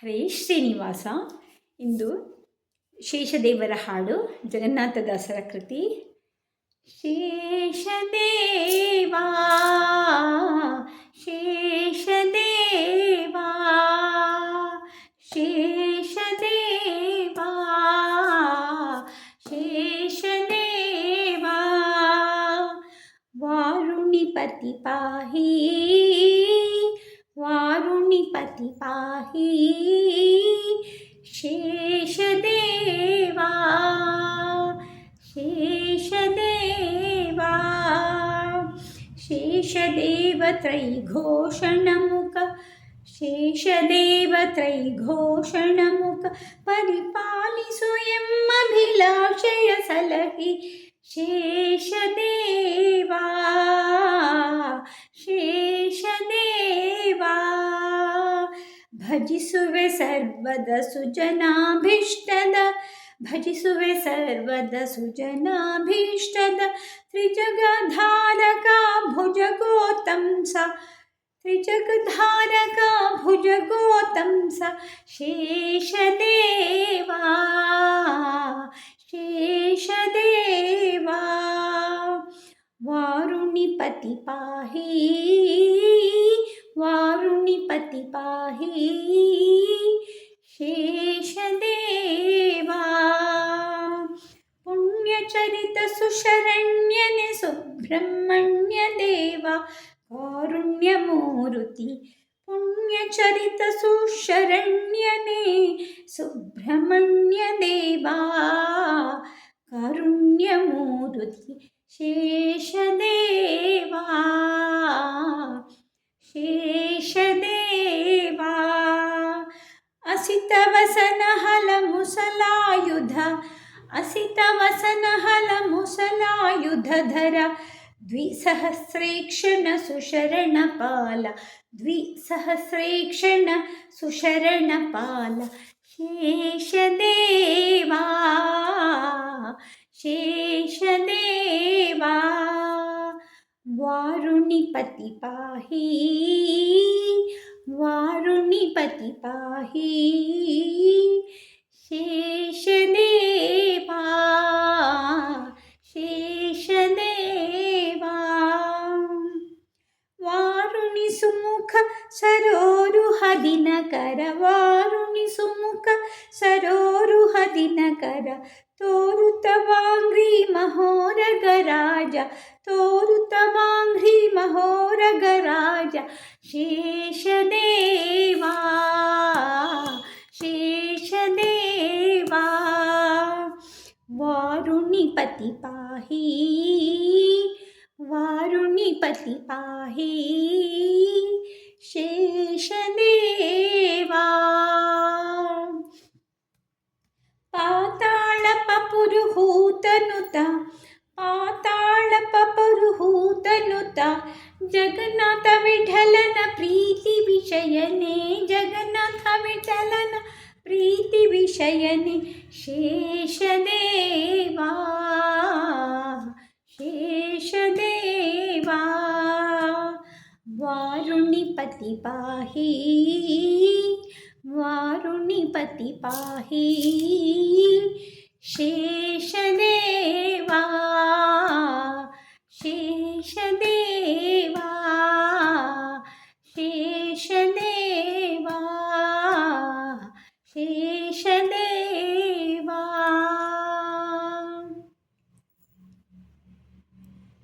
ಹರೇ ಶ್ರೀನಿವಾಸ. ಇಂದು ಶೇಷದೇವರ ಹಾಡು ಜಗನ್ನಾಥದಾಸರ ಕೃತಿ. ಶೇಷದೇವಾ ಶೇಷದೇವಾ ಶೇಷದೇವಾ ಶೇಷದೇವಾ ವಾರುಣಿ ಪತಿ ಪಾಹಿ पति पाही शेष देवा। शेष देवा शेषदेवत्रयिघोषणमुख शेषदेवत्रयिघोषणमुख परिपालिसुयमभिलाषय सलहि। शेषदेवा भजिसुवे सर्वदा सुजनाभीष्टद। भजिसुवे सर्वदा सुजनाभीष्टद। त्रिजगधारका भुजगोतं सा। त्रिजगधारका भुजगोतं सा। शेषदेवा। शेषदेवा। वारुणिपति पाही पाहि शेषदेवा पुण्यचरितसुशरण्यने सुब्रह्मण्यदेवा कारुण्यमूर्ति पुण्यचरितसुशरण्यने सुब्रह्मण्यदेवा कारुण्यमूर्ति शेषदेवा शेषदेवा असितवसनहलमुसलायुध असितवसनहलमुसलायुधधर द्विसहस्रेक्षण सुशरणपाल द्विसहस्रेक्षण सुशरणपाल शेषदेवा शेषदेवा वारुणिपति पाही। पाहि। शेषवा शेषवा वारुणि सुमुख सरोरु हदिनकर वारुणि महोरगराज सरोरु महोरगराज। शेषदे पति पाही। वारुणी पति पाही। शेषदेवा पाताळपपुरुहूतनुत पाताळपपुरुहूतनुत जगन्नाथ विठलन प्रीति विषयने, जगन्नाथ विठलन प्रीति विषयने शे वारुणिपति वारुणि पति पाही शेषदेवा शेषदेवा